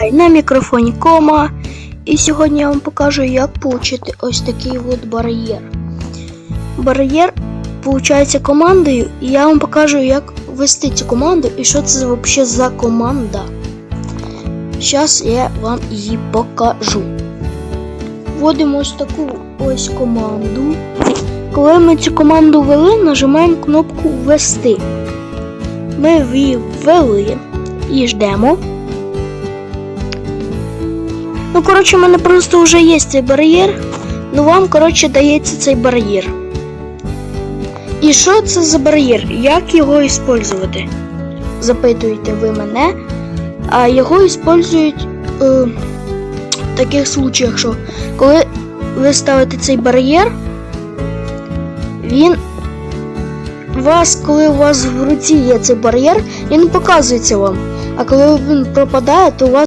Ай, На мікрофоні кома. І сьогодні я вам покажу, як отримати ось такий от бар'єр. Бар'єр получається командою, і я вам покажу, як ввести цю команду і що це взагалі за команда. Зараз я вам її покажу. Вводимо ось таку ось команду. Коли ми цю команду ввели, нажимаємо кнопку Ввести. Ми її ввели і ждемо. Ну, коротше, у мене просто вже є цей бар'єр. Ну вам, коротше, дається цей бар'єр. І що це за бар'єр? Як його використовувати? Запитуєте ви мене. А його використовують е, в таких случаях, що коли ви ставите цей бар'єр, він вас, коли у вас в руці є цей бар'єр, він показується вам. А коли він пропадає, то у вас